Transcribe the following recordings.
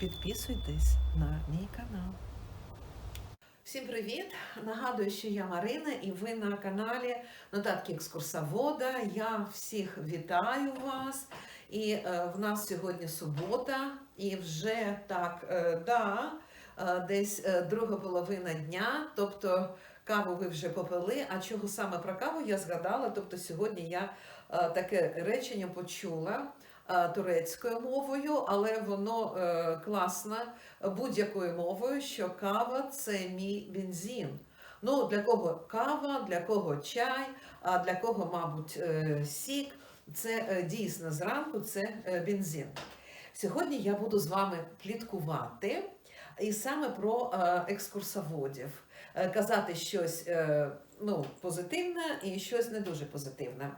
підписуйтесь на мій канал. Всім привіт! Нагадую, що я Марина і ви на каналі Нотатки екскурсовода. Я всіх вітаю вас. І е, в нас сьогодні субота, і вже так, е, да, е, десь е, друга половина дня, тобто каву ви вже попили. А чого саме про каву я згадала? Тобто сьогодні я е, таке речення почула турецькою мовою, але воно е, класне будь-якою мовою, що кава це мій бензин. Ну, для кого кава, для кого чай, а для кого, мабуть, е, сік. Це е, дійсно зранку це е, бензин. Сьогодні я буду з вами пліткувати і саме про е, екскурсоводів, Е, казати щось е, ну, позитивне і щось не дуже позитивне.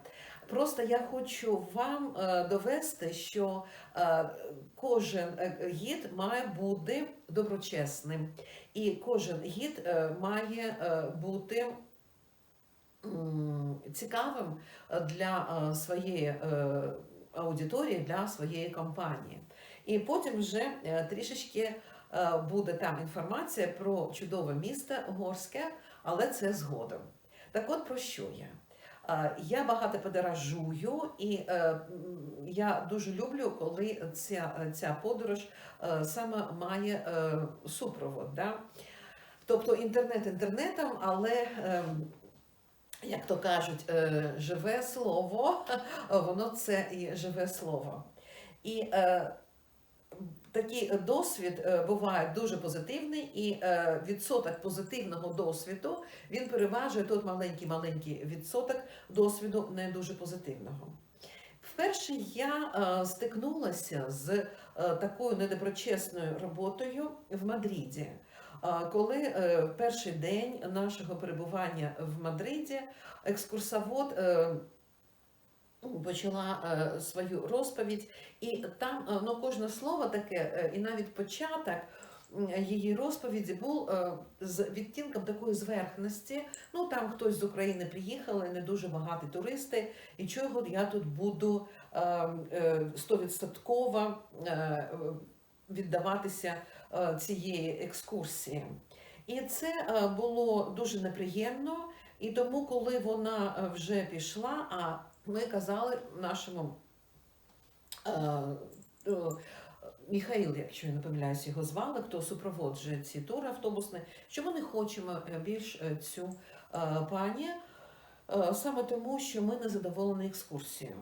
Просто я хочу вам е, довести, що е, кожен е, гід має бути доброчесним, і кожен гід має бути цікавим для своєї аудиторії, для своєї компанії. І потім вже трішечки буде там інформація про чудове місто Горське, але це згодом. Так от про що я? Я багато подорожую, і е, я дуже люблю, коли ця, ця подорож е, саме має е, супровод. Да? Тобто інтернет інтернетом, але ем, як то кажуть, живе слово, воно це і живе слово. І такий досвід е, буває дуже позитивний, і е, відсоток позитивного досвіду він переважує тут маленький-маленький відсоток досвіду не дуже позитивного. Вперше я е, стикнулася з е, такою недоброчесною роботою в Мадриді. Коли е, перший день нашого перебування в Мадриді екскурсовод е, почала е, свою розповідь, і там е, ну, кожне слово таке, е, і навіть початок її розповіді був з відтінком такої зверхності. Ну там хтось з України приїхали, не дуже багаті туристи, і чого я тут буду е, е, стовідсотково віддаватися цієї екскурсії. І це було дуже неприємно, і тому, коли вона вже пішла, а ми казали нашому е, е, Міхаїл, якщо я не помиляюсь, його звали, хто супроводжує ці тури автобусні, що ми не хочемо е, більш е, цю е, пані, е, саме тому, що ми не задоволені екскурсією.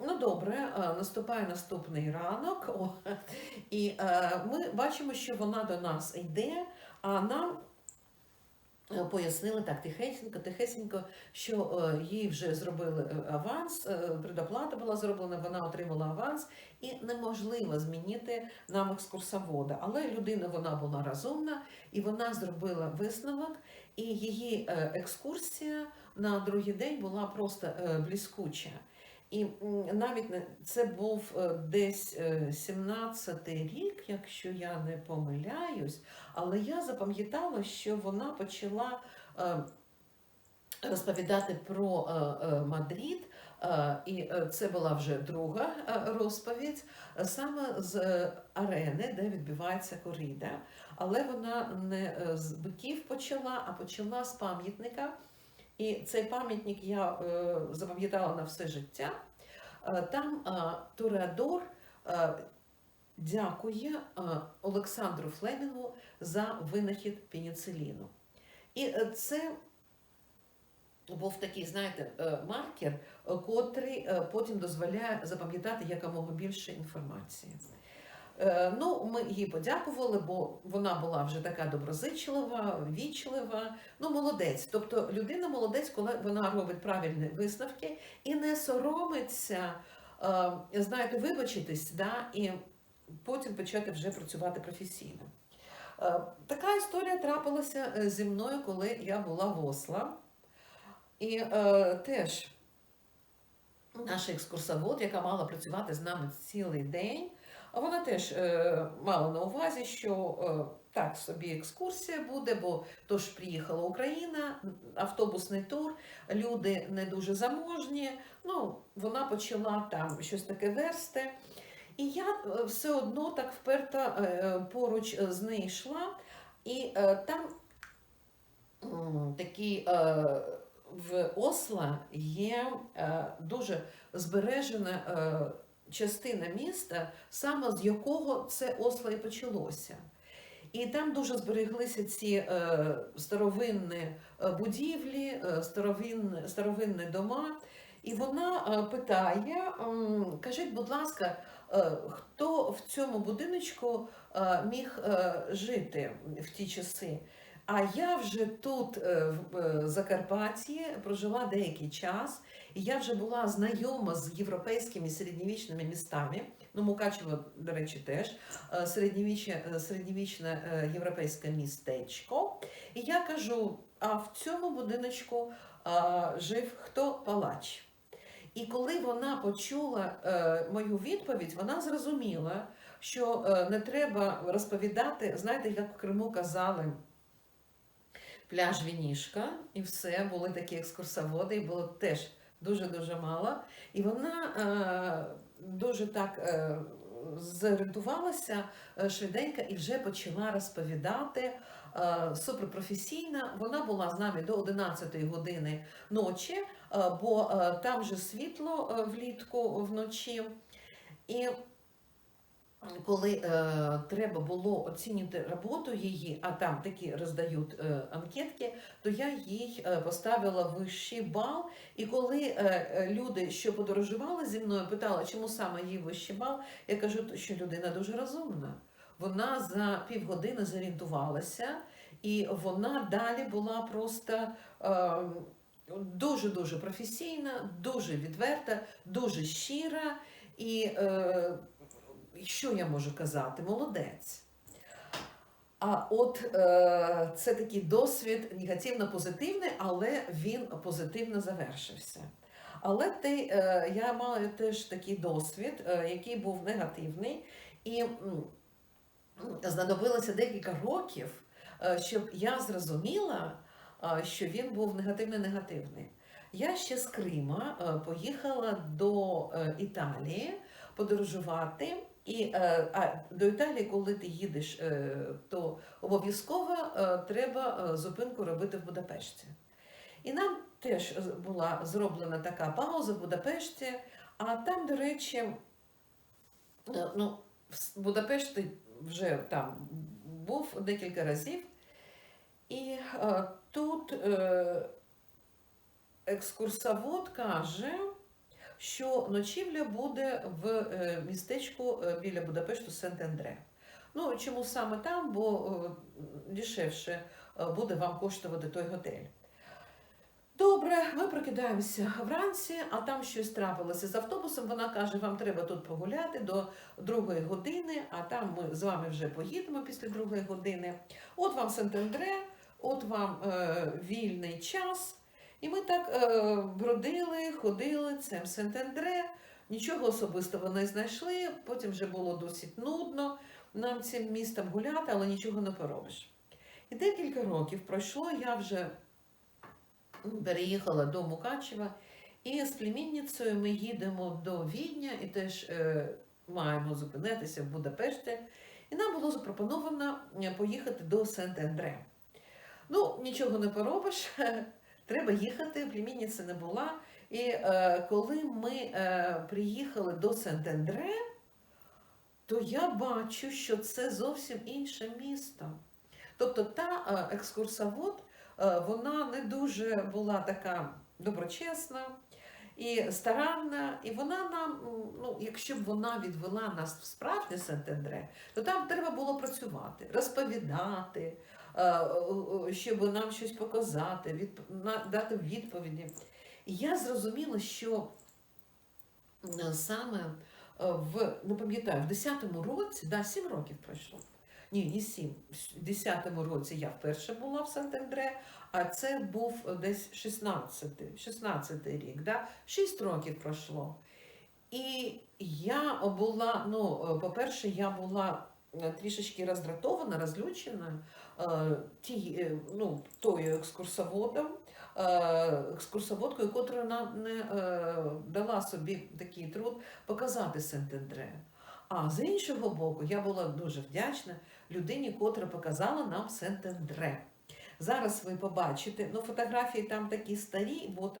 Ну добре, е, наступає наступний ранок, о, і е, ми бачимо, що вона до нас йде, а нам пояснили так тихесенько, тихесенько, що е, їй вже зробили е, аванс, е, предоплата була зроблена, вона отримала аванс, і неможливо змінити нам екскурсовода. Але людина вона була розумна, і вона зробила висновок, і її е, екскурсія на другий день була просто е, блискуча. І навіть це був е, десь 17-й рік, якщо я не помиляюсь, але я запам'ятала, що вона почала е, розповідати про е, е, Мадрид, е, і е, це була вже друга е, розповідь, е, саме з е, арени, де відбувається коріда. Але вона не е, з биків почала, а почала з пам'ятника. І цей пам'ятник я е, запам'ятала на все життя. Е, Там е, Туреадор дякує Олександру Флемінгу за винахід пеніциліну. І це був такий, знаєте, маркер, котрий потім дозволяє запам'ятати якомога більше інформації. Е, Ну, ми їй подякували, бо вона була вже така доброзичлива, вічлива, ну молодець. Тобто людина молодець, коли вона робить правильні висновки і не соромиться, е, знаєте, вибачитись, да, і потім почати вже працювати професійно. Е, Така історія трапилася зі мною, коли я була в Осло. І е, теж наша екскурсовод, яка мала працювати з нами цілий день, вона теж е, мала на увазі, що е, так собі екскурсія буде, бо то ж приїхала Україна, автобусний тур, люди не дуже заможні. Ну, вона почала там щось таке версти. І я е, все одно так вперто е, поруч е, з нею йшла, і е, там м, такий е, в Осло є е, дуже збережена е, частина міста, саме з якого це Осло і почалося. І там дуже збереглися ці е, старовинні е, будівлі, е, старовинні, старовинні дома. І вона е, питає: кажіть, будь ласка, хто в цьому будиночку міг жити в ті часи? А я вже тут, е, в е, Закарпатті, прожила деякий час, і я вже була знайома з європейськими середньовічними містами. Ну, Мукачево, до речі, теж е, середньовічне, середньовічне європейське містечко. І я кажу: а в цьому будиночку жив хто палач? І коли вона почула мою відповідь, вона зрозуміла, що е, не треба розповідати, знаєте, як в Криму казали. Пляж Вінішка, і все, були такі екскурсоводи, і було теж дуже-дуже мало. І вона е, дуже так е, зорієнтувалася е, швиденько і вже почала розповідати е, суперпрофесійно. Вона була з нами до 11 години ночі, е, бо там же світло влітку вночі. І коли е, треба було оцінювати роботу її, а там такі роздають е, анкетки, то я їй е, поставила вищий бал. І коли е, е, люди, що подорожували зі мною, питали, чому саме їй вищий бал, я кажу, що людина дуже розумна. Вона за півгодини зорієнтувалася, і вона далі була просто е, дуже-дуже професійна, дуже відверта, дуже щира. І е, що я можу казати? Молодець. А от е, це такий досвід негативно-позитивний, але він позитивно завершився. Але те, е, я мала теж такий досвід, е, який був негативний, і м, знадобилося декілька років, е, щоб я зрозуміла, е, що він був негативно-негативний. Я ще з Крима е, поїхала до е, Італії подорожувати. І е, а, до Італії, коли ти їдеш, е, то обов'язково е, треба зупинку робити в Будапешті. І нам теж була зроблена така пауза в Будапешті, а там, до речі, ну, в С- Будапешт вже там був декілька разів. І тут екскурсовод каже, що ночівля буде в е, містечку е, біля Будапешту Сент-Андре. Ну, чому саме там, бо е, дешевше буде вам коштувати той готель. Добре, ми прокидаємося вранці, а там щось трапилося з автобусом. Вона каже, вам треба тут погуляти до другої години, а там ми з вами вже поїдемо після другої години. От вам Сент-Андре, от вам е, вільний час. І ми так е, бродили, ходили цим Сент-Андре, нічого особистого не знайшли. Потім вже було досить нудно нам цим містом гуляти, але нічого не поробиш. І декілька років пройшло, я вже переїхала до Мукачева, і з племінницею ми їдемо до Відня і теж е, маємо зупинитися в Будапешті. І нам було запропоновано е, поїхати до Сент-Андре. Ну, нічого не поробиш, треба їхати, племінниця не була. І е, коли ми е, приїхали до Сент-Андре, то я бачу, що це зовсім інше місто. Тобто та е, екскурсовод, е, вона не дуже була така доброчесна і старанна, і вона нам, ну, якщо б вона відвела нас в справжнє Сент-Андре, то там треба було працювати, розповідати, щоб нам щось показати, на- дати відповіді. І я зрозуміла, що е, саме е, в, не пам'ятаю, в 10-му році, да, 7 років пройшло. Ні, не 7. В 10-му році я вперше була в Сент-Андре, а це був е, десь 16, 16 рік, да? 6 років пройшло. І я була, ну, е, по-перше, я була е, трішечки роздратована, розлючена е, ті, е, ну, тою екскурсоводом, е, екскурсоводкою, котра нам не дала собі такий труд показати Сент-Андре. А з іншого боку, я була дуже вдячна людині, котра показала нам Сент-Андре. Зараз ви побачите, ну фотографії там такі старі, бо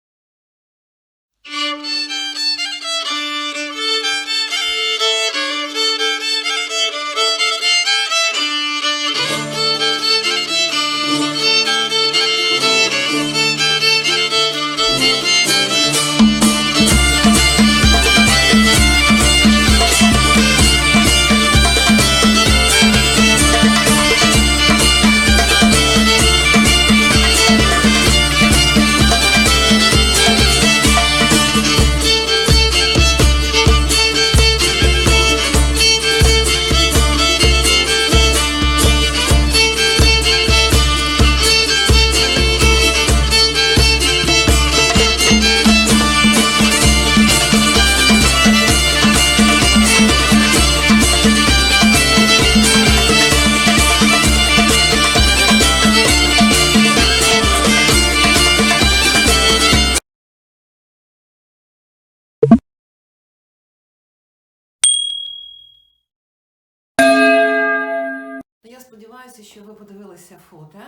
що ви подивилися фото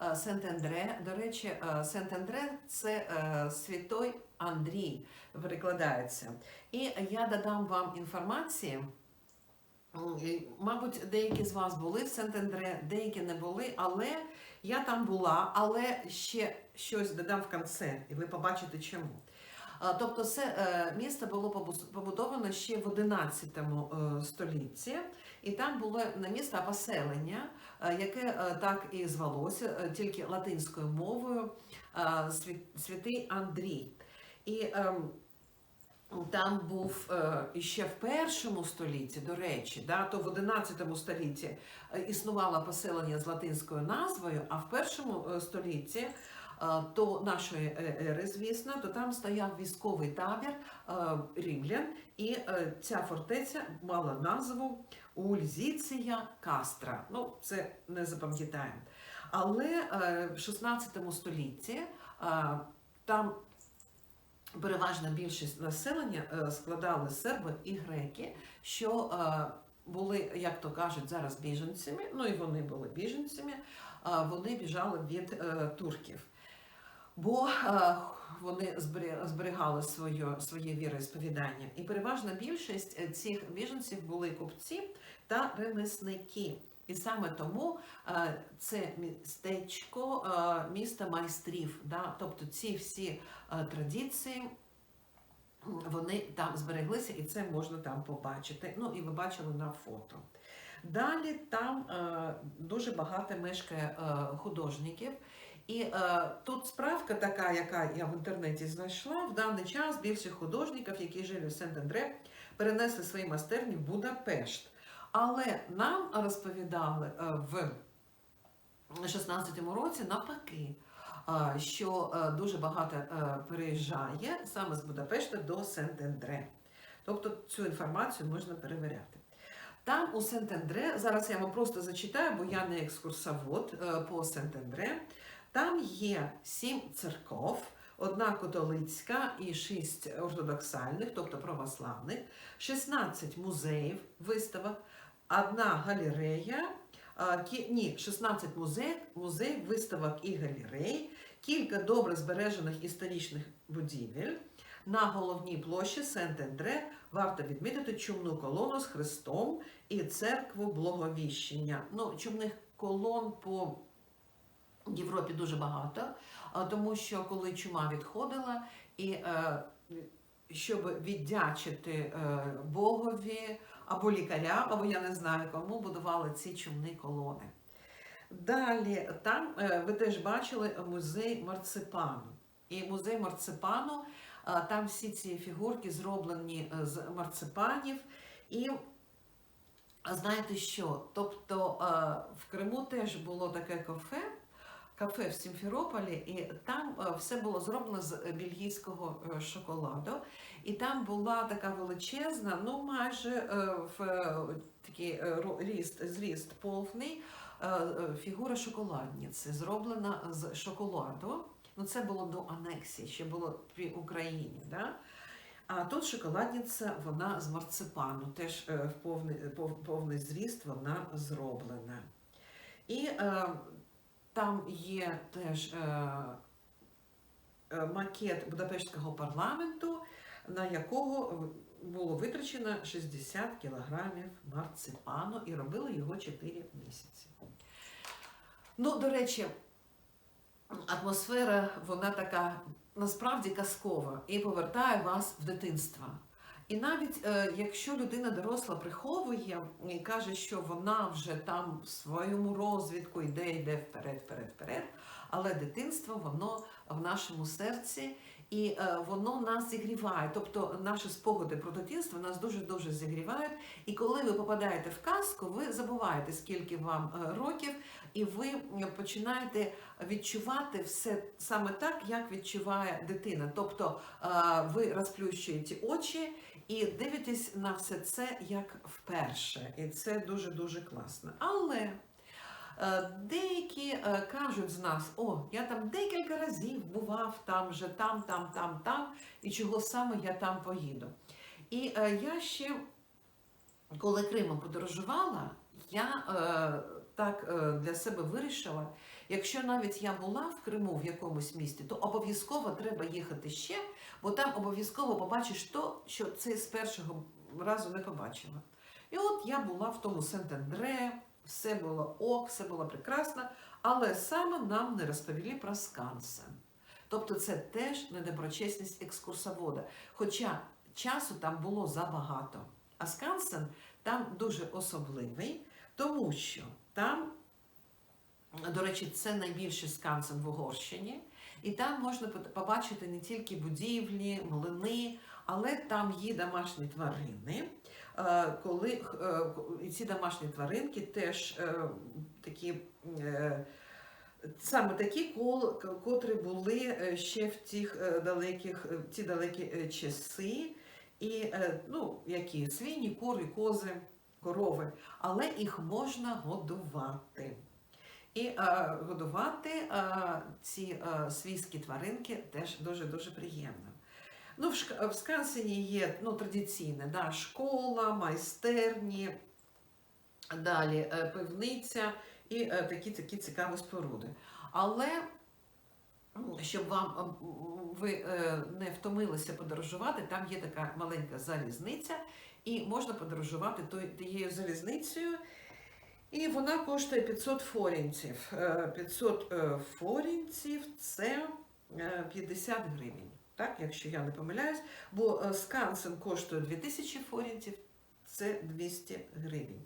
е, Сент-Андре. До речі, е, Сент-Андре це е, святой Андрій перекладається. І я додам вам інформації. Мабуть, деякі з вас були в Сент-Андре, деякі не були, але я там була, але ще щось додам в кінці, і ви побачите чому. Тобто, це місто було побудовано ще в 11 е, столітті, і там було не місто, поселення, е, яке е, так і звалося, е, тільки латинською мовою Святий Андрій. І ем, там був е, іще в першому столітті, до речі, да, то в 11 столітті існувало поселення з латинською назвою, а в першому столітті е, то нашої е, ери, звісно, то там стояв військовий табір е, римлян, і ця фортеця мала назву Ульзіція Кастра. Ну, це не запам'ятаємо. Але в 16 столітті там переважна більшість населення складали серби і греки, що були, як то кажуть, зараз біженцями, ну і вони були біженцями, вони біжали від турків. Бо е, вони збері- зберігали своє, своє віросповідання. І переважна більшість е, цих біженців були купці та ремісники. І саме тому е, це містечко міста майстрів. Да? Тобто ці всі традиції вони там збереглися, і це можна там побачити. Ну і ви бачили на фото. Далі там дуже багато мешкає художників. І е, тут справка така, яка я в інтернеті знайшла. В даний час більше художників, які жили в Сент-Андре, перенесли свої майстерні в Будапешт. Але нам розповідали е, в 16-му році навпаки, е, що е, дуже багато е, переїжджає саме з Будапешта до Сент-Андре. Тобто цю інформацію можна перевіряти. Там у Сент-Андре, зараз я вам просто зачитаю, бо я не екскурсовод е, по Сент-Андре. Там є сім церков, одна католицька і шість ортодоксальних, тобто православних, 16 музеїв, виставок, одна галерея, ні, 16 музеїв, музеїв, виставок і галерей, кілька добре збережених історичних будівель. На головній площі Сент-Андре варто відмітити чумну колону з Христом і церкву Благовіщення. Ну, чумних колон по Європі дуже багато, тому що коли чума відходила, і е, щоб віддячити е, Богові або лікарям, або я не знаю кому, будували ці чумні колони. Далі там е, ви теж бачили музей марципану. І музей марципану, е, там всі ці фігурки зроблені е, з марципанів. І знаєте що? Тобто е, в Криму теж було таке кафе, кафе в Сімферополі, і там е, все було зроблено з е, бельгійського е, шоколаду. І там була така величезна, ну майже в такий ріст, зріст повний фігура шоколадниці, зроблена з шоколаду. Ну, це було до анексії, ще було при Україні. Да? А тут шоколадниця, вона з марципану, теж в повний, повний зріст вона зроблена. І там є теж е, е, макет Будапештського парламенту, на якого було витрачено 60 кілограмів марципану і робили його 4 місяці. Ну, до речі, атмосфера, вона така насправді казкова і повертає вас в дитинство. І навіть е, якщо людина доросла приховує і каже, що вона вже там в своєму розвитку йде, йде вперед, вперед, вперед, але дитинство воно в нашому серці і е, воно нас зігріває. Тобто наші спогади про дитинство нас дуже дуже зігрівають. І коли ви попадаєте в казку, ви забуваєте, скільки вам е, років, і ви починаєте відчувати все саме так, як відчуває дитина. Тобто ви розплющуєте очі і дивитесь на все це як вперше. І це дуже дуже класно. Але Е, Деякі е, кажуть з нас, о, я там декілька разів бував там же, там, там, там, там, і чого саме я там поїду. І е, я ще, коли Кримом подорожувала, я е, так е, для себе вирішила, якщо навіть я була в Криму в якомусь місті, то обов'язково треба їхати ще, бо там обов'язково побачиш то, що це з першого разу не побачила. І от я була в тому Сент-Андре, все було ок, все було прекрасно, але саме нам не розповіли про скансен. Тобто це теж недоброчесність екскурсовода. Хоча часу там було забагато. А скансен там дуже особливий, тому що там, до речі, це найбільший скансен в Угорщині, і там можна побачити не тільки будівлі, млини, але там є домашні тварини. Е, Коли е, і ці домашні тваринки теж е, такі. Саме такі, котрі були ще в тих далеких, ті далекі часи, і е, ну, які свині, кури, кози, корови, але їх можна годувати. І е, годувати е, ці е, свійські тваринки теж дуже-дуже приємно. Ну, в, Скансені є ну, традиційне, да, школа, майстерні, далі пивниця і такі такі цікаві споруди. Але щоб вам ви е, не втомилися подорожувати, там є така маленька залізниця, і можна подорожувати тією залізницею. І вона коштує 500 форінців. Е, 500 е, форінців це е, 50 гривень, так, якщо я не помиляюсь, бо е, скансен коштує 2000 форінців, це 200 гривень.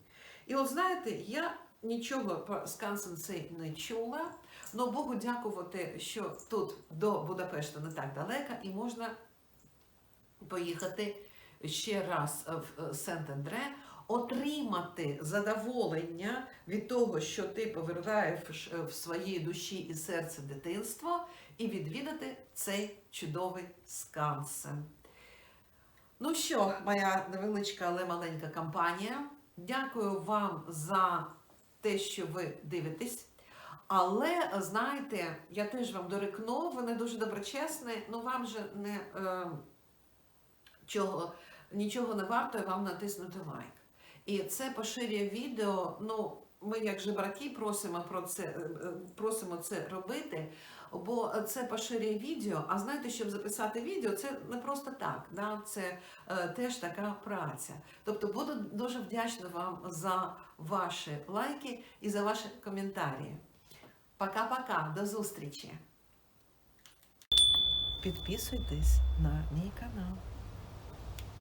І от знаєте, я нічого про скансен цей не чула, але Богу дякувати, що тут до Будапешта не так далеко, і можна поїхати ще раз в е, Сент-Андре, отримати задоволення від того, що ти повертаєш в своїй душі і серці дитинство, і відвідати цей чудовий скансен. Ну що, моя невеличка, але маленька компанія. Дякую вам за те, що ви дивитесь. Але знаєте, я теж вам дорекну, вони дуже доброчесні, ну вам же не е, чого, нічого не варто вам натиснути лайк. І це поширює відео. Ну, ми, як жебраки, просимо про це, е, е, просимо це робити, бо це поширює відео. А знаєте, щоб записати відео, це не просто так. Да? Це е, теж така праця. Тобто буду дуже вдячна вам за ваші лайки і за ваші коментарі. Пока-пока, до зустрічі! Підписуйтесь на мій канал.